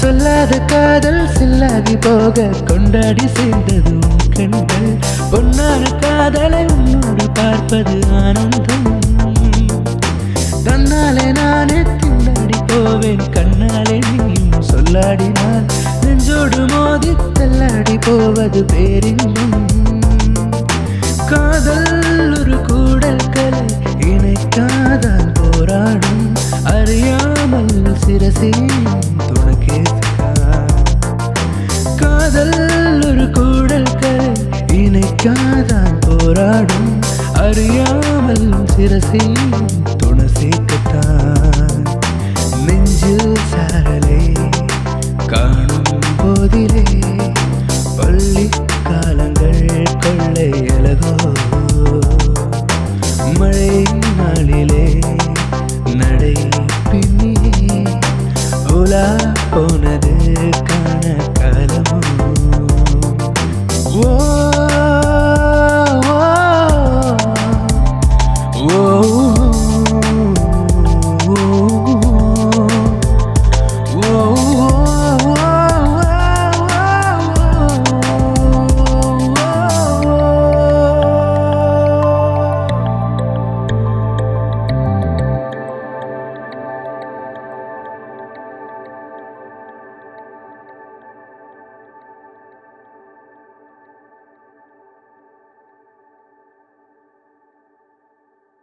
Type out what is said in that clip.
சொல்லாத காதல் சில்லாகி போக கொண்டாடி சேர்ந்ததும் கண்கள். பொன்னான காதலை உன்னோடு பார்ப்பது ஆனந்தம். தன்னாலே நானே திண்டாடி போவேன் கண்ணாலே நீயும் சொல்லாடினால். நெஞ்சோடு மோதி தள்ளாடி போவது பேரின்பம். காதல் சிரசேன் காதல் ஒரு கூடல் கலை இணைக்காதான் போராடும். அறியாமல் சிரசை